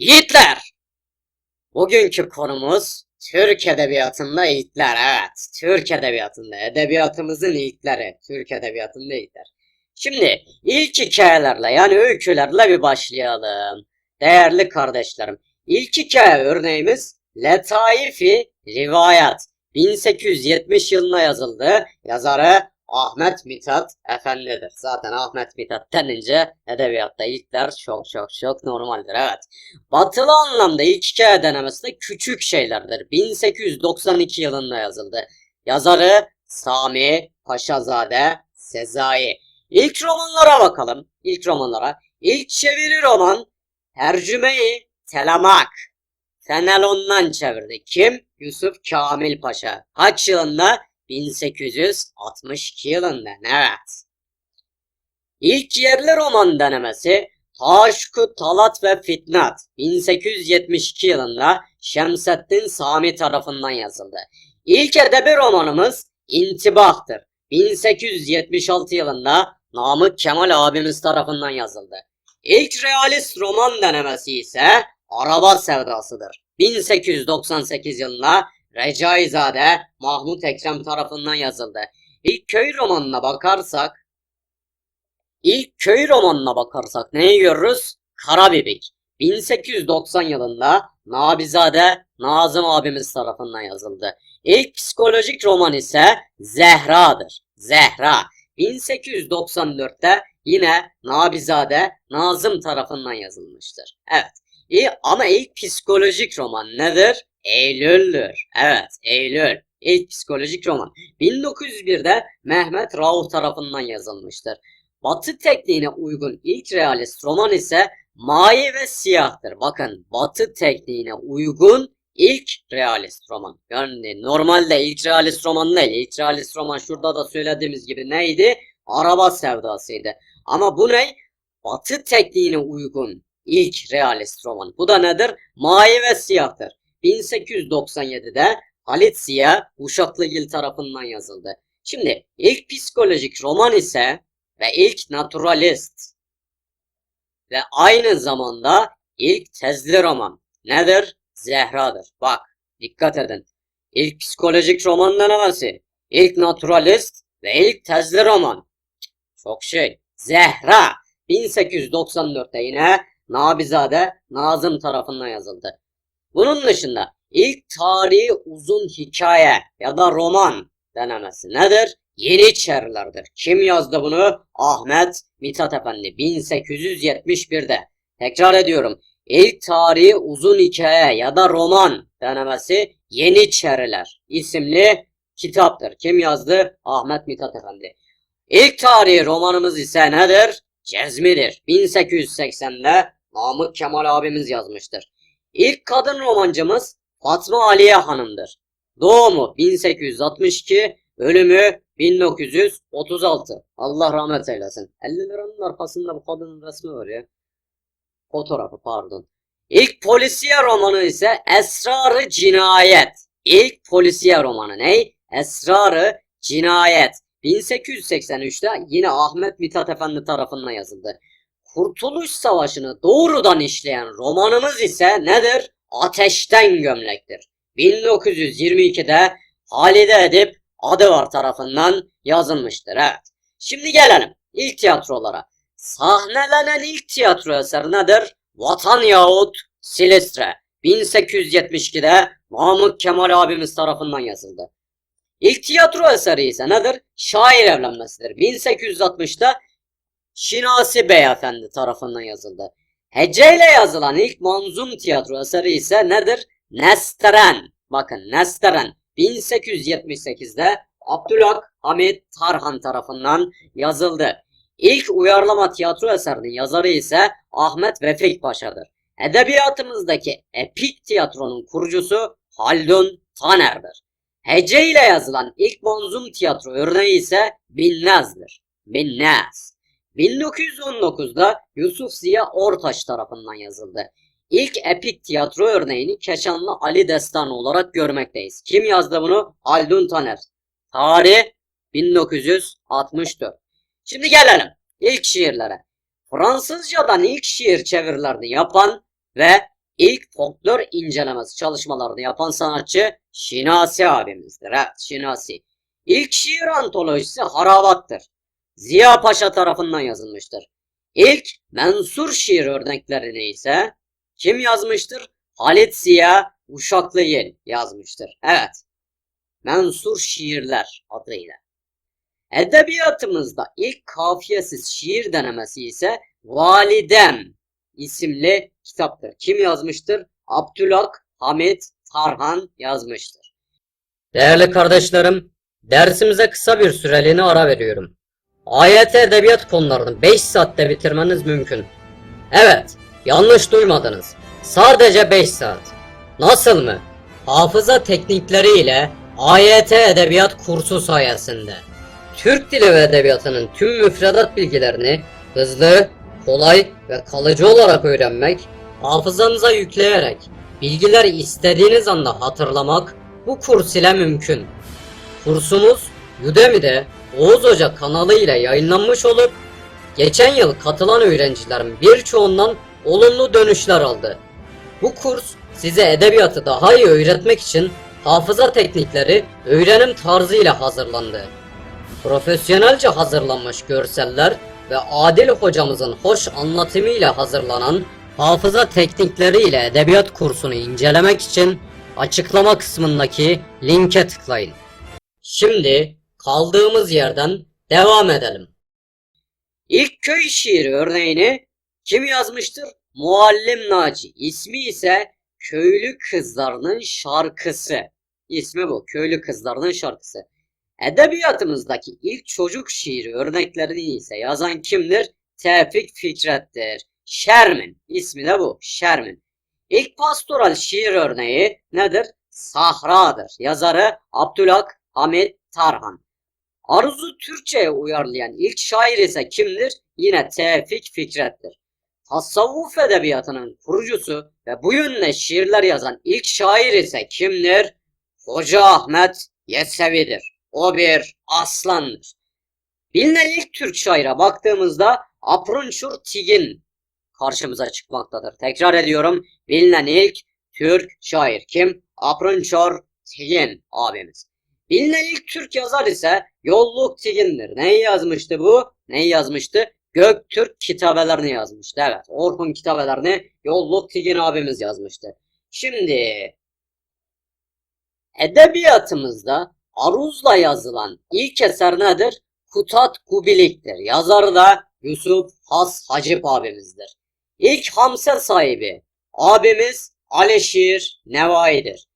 Yiğitler! Bugünkü konumuz Türk Edebiyatı'nda ilkler. Evet, Türk Edebiyatı'nda. Edebiyatımızın ilkleri. Türk Edebiyatı'nda ilkler. Şimdi ilk hikayelerle yani öykülerle bir başlayalım. Değerli kardeşlerim. İlk hikaye örneğimiz Letaifi Rivayet. 1870 yılında yazıldı. Yazarı Ahmet Mithat Efendi'dir. Zaten Ahmet Mithat denince edebiyatta ilkler çok çok çok normaldir. Evet. Batılı anlamda ilk hikaye denemesi de küçük şeylerdir. 1892 yılında yazıldı. Yazarı Sami Paşazade Sezai. İlk romanlara bakalım. İlk romanlara. İlk çeviri roman Tercüme-i Telamak. Fenelon'dan çevirdi. Kim? Yusuf Kamil Paşa. Kaç yılında? 1862 yılında. Evet. İlk yerli roman denemesi Haşku Talat ve Fitnat 1872 yılında Şemseddin Sami tarafından yazıldı. İlk edebi romanımız İntibah'tır. 1876 yılında Namık Kemal abimiz tarafından yazıldı. İlk realist roman denemesi ise Araba Sevdası'dır. 1898 yılında Recaizade Mahmut Ekrem tarafından yazıldı. İlk köy romanına bakarsak İlk köy romanına bakarsak neyi görürüz? Karabibik. 1890 yılında Nabizade Nazım abimiz tarafından yazıldı. İlk psikolojik roman ise Zehra'dır. Zehra. 1894'te yine Nabizade Nazım tarafından yazılmıştır. Evet. İyi, ama ilk psikolojik roman nedir? Eylül'dür. Evet, Eylül. İlk psikolojik roman. 1901'de Mehmet Rauf tarafından yazılmıştır. Batı tekniğine uygun ilk realist roman ise mavi ve siyahtır. Bakın Batı tekniğine uygun ilk realist roman. Yani normalde ilk realist roman değil. İlk realist roman şurada da söylediğimiz gibi neydi? Araba sevdasıydı. Ama bu ne? Batı tekniğine uygun ilk realist roman. Bu da nedir? Mavi ve siyahtır. 1897'de Halit Ziya Uşaklıgil tarafından yazıldı. Şimdi ilk psikolojik roman ise ve ilk naturalist ve aynı zamanda ilk tezli roman nedir? Zehra'dır. Bak dikkat edin. İlk psikolojik roman denemesi, ilk naturalist ve ilk tezli roman. Çok şey. Zehra 1894'te yine Nabizade Nazım tarafından yazıldı. Bunun dışında ilk tarihi uzun hikaye ya da roman denemesi nedir? Yeniçerilerdir. Kim yazdı bunu? Ahmet Mithat Efendi 1871'de. Tekrar ediyorum. İlk tarihi uzun hikaye ya da roman denemesi Yeniçeriler isimli kitaptır. Kim yazdı? Ahmet Mithat Efendi. İlk tarihi romanımız ise nedir? Cezmidir. 1880'de Namık Kemal abimiz yazmıştır. İlk kadın romancımız Fatma Aliye Hanım'dır. Doğumu 1862, ölümü 1936. Allah rahmet eylesin. 50 liranın arkasında bu kadının resmi var ya. Fotoğrafı pardon. İlk polisiye romanı ise Esrarı Cinayet. İlk polisiye romanı ne? Esrarı Cinayet. 1883'te yine Ahmet Mithat Efendi tarafından yazıldı. Kurtuluş Savaşı'nı doğrudan işleyen romanımız ise nedir? Ateşten Gömlektir. 1922'de Halide Edip Adıvar tarafından yazılmıştır. Evet. Şimdi gelelim ilk tiyatrolara. Sahnelenen ilk tiyatro eseri nedir? Vatan yahut Silistre. 1872'de Mahmut Kemal abimiz tarafından yazıldı. İlk tiyatro eseri ise nedir? Şair evlenmesidir. 1860'da Şinasi Beyefendi tarafından yazıldı. Heceyle yazılan ilk manzum tiyatro eseri ise nedir? Nesteren. Bakın Nesteren. 1878'de Abdülhak Hamit Tarhan tarafından yazıldı. İlk uyarlama tiyatro eserinin yazarı ise Ahmet Vefik Paşa'dır. Edebiyatımızdaki epik tiyatronun kurucusu Haldun Taner'dir. Hece ile yazılan ilk manzum tiyatro örneği ise Binnaz'dır. Binnaz. 1919'da Yusuf Ziya Ortaç tarafından yazıldı. İlk epik tiyatro örneğini Keşanlı Ali Destanı olarak görmekteyiz. Kim yazdı bunu? Haldun Taner. Tarih 1964. Şimdi gelelim ilk şiirlere. Fransızcadan ilk şiir çevirilerini yapan ve ilk folklor incelemesi çalışmalarını yapan sanatçı Şinasi abimizdir. Evet Şinasi. İlk şiir antolojisi Haravat'tır. Ziya Paşa tarafından yazılmıştır. İlk mensur şiir örneklerini ise kim yazmıştır? Halit Ziya Uşaklıgil yazmıştır. Evet. Mensur şiirler adıyla. Edebiyatımızda ilk kafiyesiz şiir denemesi ise Validem isimli kitaptır. Kim yazmıştır? Abdülhak Hamit Tarhan yazmıştır. Değerli kardeşlerim, dersimize kısa bir süreliğine ara veriyorum. AYT edebiyat konularını 5 saatte bitirmeniz mümkün. Evet, yanlış duymadınız. Sadece 5 saat. Nasıl mı? Hafıza teknikleri ile AYT edebiyat kursu sayesinde. Türk dili ve edebiyatının tüm müfredat bilgilerini hızlı, kolay ve kalıcı olarak öğrenmek, hafızanıza yükleyerek bilgileri istediğiniz anda hatırlamak bu kurs ile mümkün. Kursumuz Udemy'de Oğuz Hoca kanalı ile yayınlanmış olup geçen yıl katılan öğrencilerin birçoğundan olumlu dönüşler aldı. Bu kurs size edebiyatı daha iyi öğretmek için hafıza teknikleri öğrenim tarzı ile hazırlandı. Profesyonelce hazırlanmış görseller ve Adil hocamızın hoş anlatımıyla hazırlanan hafıza teknikleri ile edebiyat kursunu incelemek için açıklama kısmındaki linke tıklayın. Şimdi kaldığımız yerden devam edelim. İlk köy şiiri örneğini kim yazmıştır? Muallim Naci. İsmi ise Köylü Kızlarının Şarkısı. İsmi bu. Köylü Kızlarının Şarkısı. Edebiyatımızdaki ilk çocuk şiiri örneklerini ise yazan kimdir? Tevfik Fikret'tir. Şermin. İsmi de bu. Şermin. İlk pastoral şiir örneği nedir? Sahra'dır. Yazarı Abdülhak Hamit Tarhan. Arzu Türkçe'ye uyarlayan ilk şair ise kimdir? Yine Tevfik Fikret'tir. Tasavvuf edebiyatının kurucusu ve bu yönde şiirler yazan ilk şair ise kimdir? Hoca Ahmet Yesevi'dir. O bir aslandır. Bilinen ilk Türk şaire baktığımızda Aprunçur Tigin karşımıza çıkmaktadır. Tekrar ediyorum. Bilinen ilk Türk şair kim? Aprunçur Tigin abimiz. Bilinen ilk Türk yazar ise Yolluk Tigin'dir. Neyi yazmıştı bu? Neyi yazmıştı? Göktürk kitabelerini yazmıştı. Evet. Orhun kitabelerini Yolluk Tigin abimiz yazmıştı. Şimdi edebiyatımızda aruzla yazılan ilk eser nedir? Kutat Kubilik'tir. Yazarı da Yusuf Has Hacip abimizdir. İlk hamse sahibi abimiz Aleşir Nevai'dir.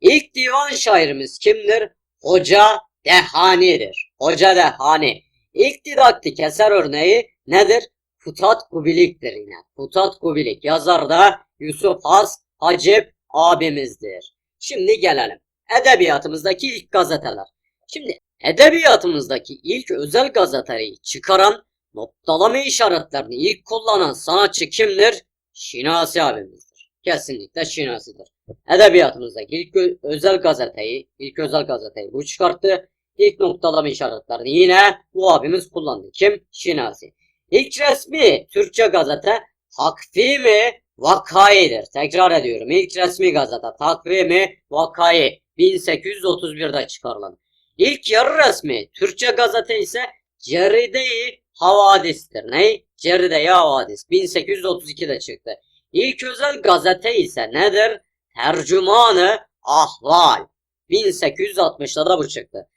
İlk divan şairimiz kimdir? Hoca Dehani'dir. Hoca Dehani. İlk didaktik eser örneği nedir? Kutat Kubilik'tir yine. Kutat Kubilik. Yazar da Yusuf Has Hacip abimizdir. Şimdi gelelim. Edebiyatımızdaki ilk gazeteler. Şimdi edebiyatımızdaki ilk özel gazeteyi çıkaran noktalama işaretlerini ilk kullanan sanatçı kimdir? Şinasi abimizdir. Kesinlikle Şinasi'dir. Edebiyatımızdaki ilk özel gazeteyi, ilk özel gazeteyi bu çıkarttı. İlk noktalama işaretlerini yine bu abimiz kullandı. Kim? Şinasi. İlk resmi Türkçe gazete Takvimi Vakai'dir. Tekrar ediyorum. İlk resmi gazete Takvimi Vakai 1831'de çıkarılan. İlk yarı resmi Türkçe gazete ise Ceride-i Havadis'tir. Ne? Ceride-i Havadis 1832'de çıktı. İlk özel gazete ise nedir? Tercümanı Ahval 1860'da da bu çıktı.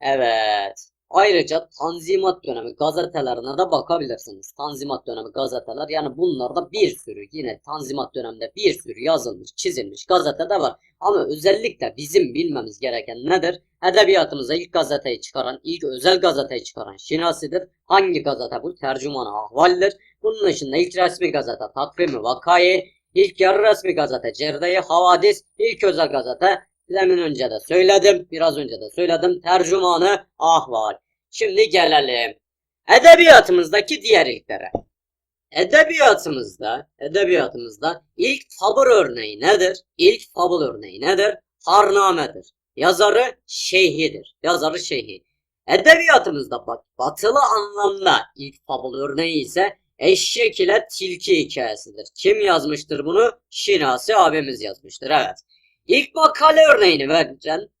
Evet. Ayrıca Tanzimat dönemi gazetelerine de bakabilirsiniz. Tanzimat dönemi gazeteler yani bunlarda bir sürü yine Tanzimat döneminde bir sürü yazılmış, çizilmiş gazete de var. Ama özellikle bizim bilmemiz gereken nedir? Edebiyatımıza ilk gazeteyi çıkaran, ilk özel gazeteyi çıkaran Şinasi'dir. Hangi gazete bu? Tercüman Ahval'dir. Bunun dışında ilk resmi gazete Takvimi Vakayı, ilk yarı resmi gazete Cerde-i Havadis, ilk özel gazete Demin önce de söyledim, biraz önce de söyledim. Tercümanı ahval. Şimdi gelelim. Edebiyatımızdaki diğer ilklere. Edebiyatımızda, edebiyatımızda ilk fabul örneği nedir? İlk fabul örneği nedir? Harnamedir. Yazarı şeyhidir. Yazarı şeyhi. Edebiyatımızda bak, batılı anlamda ilk fabul örneği ise Eşek ile tilki hikayesidir. Kim yazmıştır bunu? Şinasi abimiz yazmıştır. Evet. İlk makale örneğini veren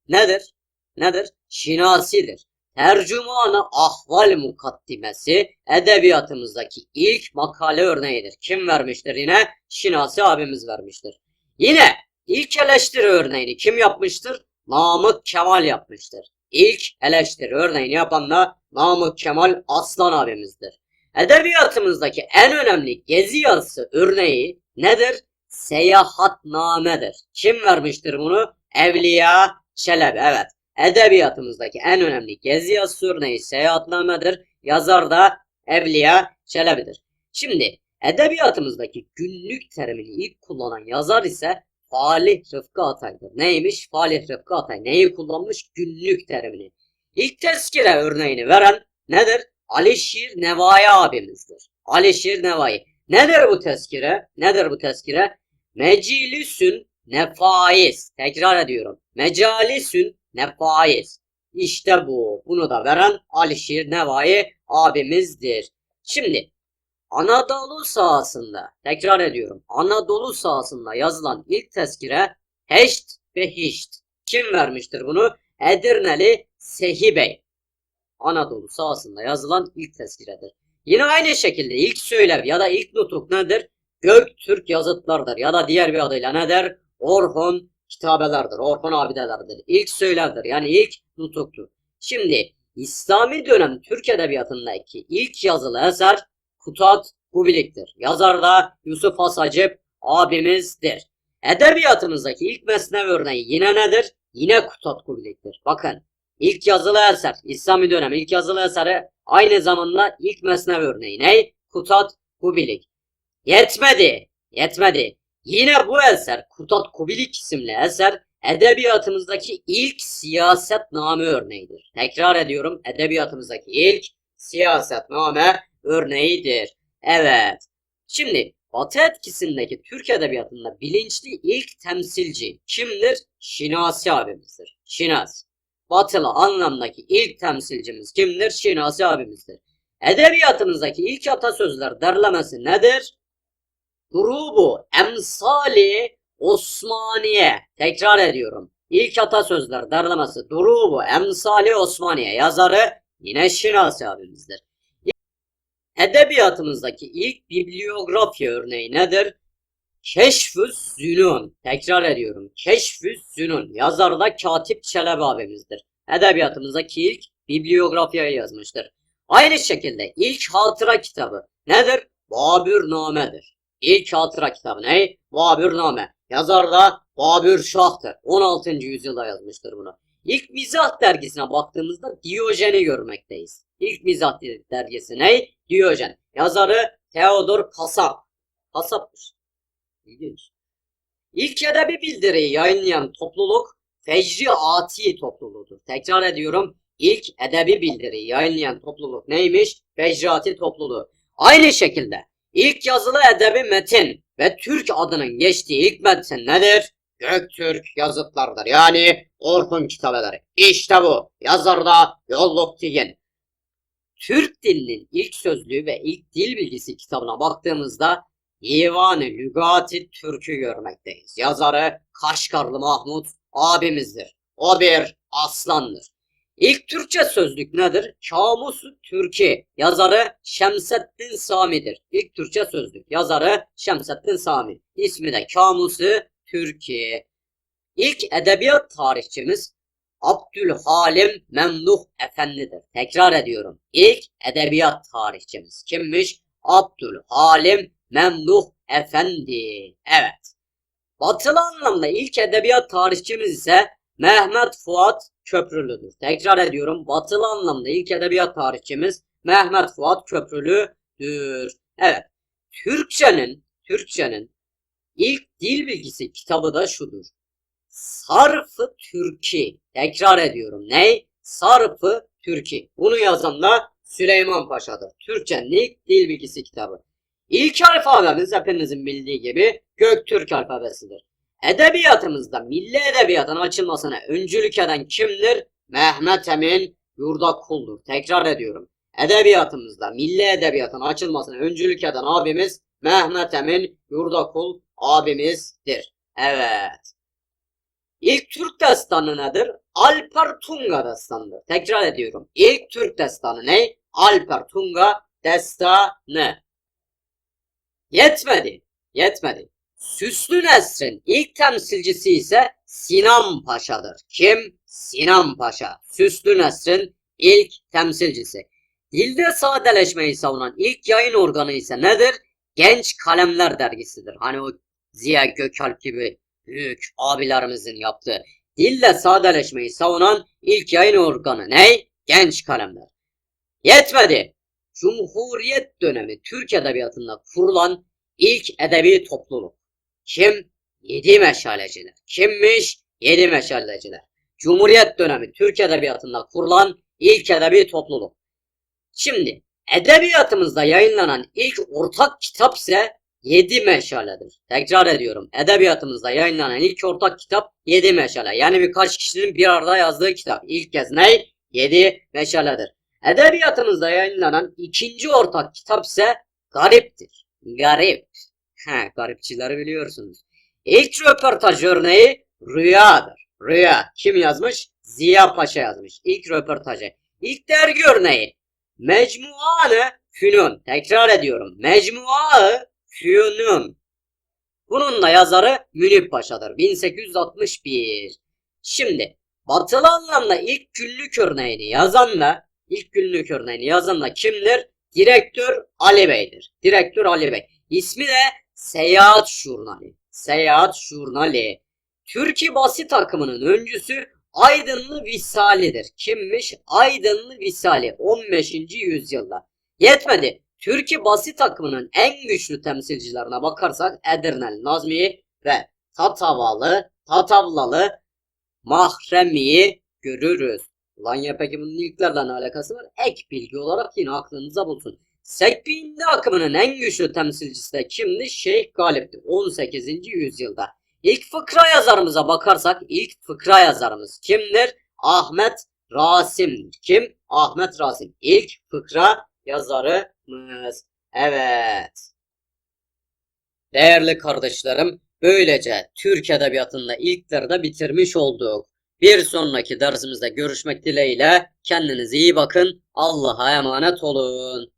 nedir? Nedir? Şinasidir. Tercümanı Ahval Mukaddimesi edebiyatımızdaki ilk makale örneğidir. Kim vermiştir yine? Şinasi abimiz vermiştir. Yine ilk eleştiri örneğini kim yapmıştır? Namık Kemal yapmıştır. İlk eleştiri örneğini yapan da Namık Kemal Aslan abimizdir. Edebiyatımızdaki en önemli gezi yazısı örneği nedir? Seyahatnamedir. Kim vermiştir bunu? Evliya Çelebi. Evet. Edebiyatımızdaki en önemli gezi yazısı örneği seyahatnamedir. Yazar da Evliya Çelebi'dir. Şimdi edebiyatımızdaki günlük terimini ilk kullanan yazar ise Falih Rıfkı Atay'dır. Neymiş? Falih Rıfkı Atay neyi kullanmış? Günlük terimini. İlk tezkire örneğini veren nedir? Alişir Nevai abimizdir. Alişir Nevai. Nedir bu tezkire? Nedir bu tezkire? Meclisün nefaiz. Tekrar ediyorum. Mecalisün nefaiz. İşte bu. Bunu da veren Alişir Nevai abimizdir. Şimdi Anadolu sahasında, tekrar ediyorum. Anadolu sahasında yazılan ilk tezkire Heşt ve Hişt. Kim vermiştir bunu? Edirneli Sehi Bey. Anadolu sahasında yazılan ilk tezkiredir. Yine aynı şekilde ilk söylev ya da ilk nutuk nedir? Göktürk yazıtlardır ya da diğer bir adıyla nedir? Orhun kitabelerdir, Orhun abidelerdir. İlk söylevdir yani ilk nutuktur. Şimdi İslami dönem Türk Edebiyatı'ndaki ilk yazılı eser Kutat Kubilik'tir. Yazar da Yusuf Hasacip abimizdir. Edebiyatımızdaki ilk mesnev örneği yine nedir? Yine Kutat Kubilik'tir. Bakın ilk yazılı eser, İslami dönem ilk yazılı eseri aynı zamanda ilk mesnev örneği ne? Kutat Kubilik. Yetmedi, yetmedi. Yine bu eser Kutat Kubilik isimli eser edebiyatımızdaki ilk siyasetname örneğidir. Tekrar ediyorum edebiyatımızdaki ilk siyasetname örneğidir. Evet. Şimdi Batı etkisindeki Türk edebiyatında bilinçli ilk temsilci kimdir? Şinasi abimizdir. Şinas. Batılı anlamdaki ilk temsilcimiz kimdir? Şinasi abimizdir. Edebiyatımızdaki ilk atasözler derlemesi nedir? Durubu emsali Osmaniye. Tekrar ediyorum. İlk atasözler derlemesi Durubu emsali Osmaniye. Yazarı yine Şinasi abimizdir. Edebiyatımızdaki ilk bibliografya örneği nedir? Keşfü Zünun. Tekrar ediyorum. Keşfü Zünun. Yazar da Katip Çelebi abimizdir. Edebiyatımızdaki ilk bibliografyayı yazmıştır. Aynı şekilde ilk hatıra kitabı nedir? Babürname'dir. İlk hatıra kitabı ne? Babürname. Yazar da Babür Şah'tır. 16. yüzyılda yazmıştır bunu. İlk mizah dergisine baktığımızda Diyojen'i görmekteyiz. İlk mizah dergisi ne? Diyojen. Yazarı Theodor Kasap. Kasapmış. İlginç. İlk edebi bildiriyi yayınlayan topluluk Fecri Ati topluluğudur. Tekrar ediyorum. İlk edebi bildiriyi yayınlayan topluluk neymiş? Fecri Ati topluluğu. Aynı şekilde ilk yazılı edebi metin ve Türk adının geçtiği ilk metin nedir? Göktürk yazıtlardır. Yani Orhun kitabeleri. İşte bu. Yazar da Yolluk Tigen. Türk dilinin ilk sözlüğü ve ilk dil bilgisi kitabına baktığımızda Divan-ı Lügati Türk'ü görmekteyiz. Yazarı Kaşgarlı Mahmut abimizdir. O bir aslandır. İlk Türkçe sözlük nedir? Kamusu Türki. Yazarı Şemseddin Sami'dir. İlk Türkçe sözlük. Yazarı Şemseddin Sami. İsmi de Kamusu Türkiye. İlk edebiyat tarihçimiz Abdülhalim Memduh Efendidir. Tekrar ediyorum. İlk edebiyat tarihçimiz kimmiş? Abdülhalim Memduh Efendi. Evet. Batılı anlamda ilk edebiyat tarihçimiz ise Mehmet Fuat Köprülüdür. Tekrar ediyorum. Batılı anlamda ilk edebiyat tarihçimiz Mehmet Fuat Köprülüdür. Evet. Türkçenin Türkçenin ilk dil bilgisi kitabı da şudur. Sarfı Türki. Tekrar ediyorum. Ne? Sarfı Türki. Bunu yazan da Süleyman Paşa'dır. Türkçenin ilk dil bilgisi kitabı. İlk alfabemiz hepinizin bildiği gibi Göktürk alfabesidir. Edebiyatımızda milli edebiyatın açılmasına öncülük eden kimdir? Mehmet Emin Yurdakul'dur. Tekrar ediyorum. Edebiyatımızda milli edebiyatın açılmasına öncülük eden abimiz Mehmet Emin Yurdakul abimizdir. Evet. İlk Türk destanı nedir? Alper Tunga destanıdır. Tekrar ediyorum. İlk Türk destanı ne? Alper Tunga destanı. Yetmedi. Yetmedi. Süslü Nesrin ilk temsilcisi ise Sinan Paşa'dır. Kim? Sinan Paşa. Süslü Nesrin ilk temsilcisi. Dilde sadeleşmeyi savunan ilk yayın organı ise nedir? Genç Kalemler dergisidir. Hani o Ziya Gökalp gibi büyük abilerimizin yaptığı. Dille sadeleşmeyi savunan ilk yayın organı ne? Genç Kalemler. Yetmedi. Cumhuriyet dönemi Türk Edebiyatı'nda kurulan ilk edebi topluluk. Kim? Yedi Meşaleciler. Kimmiş? Yedi Meşaleciler. Cumhuriyet dönemi Türk Edebiyatı'nda kurulan ilk edebi topluluk. Şimdi edebiyatımızda yayınlanan ilk ortak kitap ise Yedi Meşaledir. Tekrar ediyorum. Edebiyatımızda yayınlanan ilk ortak kitap Yedi Meşale. Yani birkaç kişinin bir arada yazdığı kitap. İlk kez ne? Yedi Meşaledir. Edebiyatımızda yayınlanan ikinci ortak kitap ise Garip'tir. Garip. He, garipçileri biliyorsunuz. İlk röportaj örneği Rüya'dır. Rüya. Kim yazmış? Ziya Paşa yazmış. İlk röportajı. İlk dergi örneği Mecmuanı Fünun. Tekrar ediyorum. Mecmuanı Fünun. Bunun da yazarı Münip Paşa'dır. 1861. Şimdi batılı anlamda ilk günlük örneğini yazan da ilk günlük örneğini yazan da kimdir? Direktör Ali Bey'dir. Direktör Ali Bey. İsmi de Seyahat Jurnali. Seyahat Jurnali. Türkiye basit akımının öncüsü Aydınlı Visali'dir. Kimmiş? Aydınlı Visali 15. yüzyılda. Yetmedi. Türkiye basit akımının en güçlü temsilcilerine bakarsak Edirneli Nazmi ve Tatavalı, Tatavlalı Mahremi'yi görürüz. Ulan ya peki bunun ilklerle ne alakası var? Ek bilgi olarak yine aklınıza bulsun. Sekbindi akımının en güçlü temsilcisi de kimdi? Şeyh Galip'ti 18. yüzyılda. İlk fıkra yazarımıza bakarsak ilk fıkra yazarımız kimdir? Ahmet Rasim. Kim? Ahmet Rasim. İlk fıkra yazarımız. Evet. Değerli kardeşlerim, böylece Türk Edebiyatı'nda ilkleri de bitirmiş olduk. Bir sonraki dersimizde görüşmek dileğiyle kendinize iyi bakın. Allah'a emanet olun.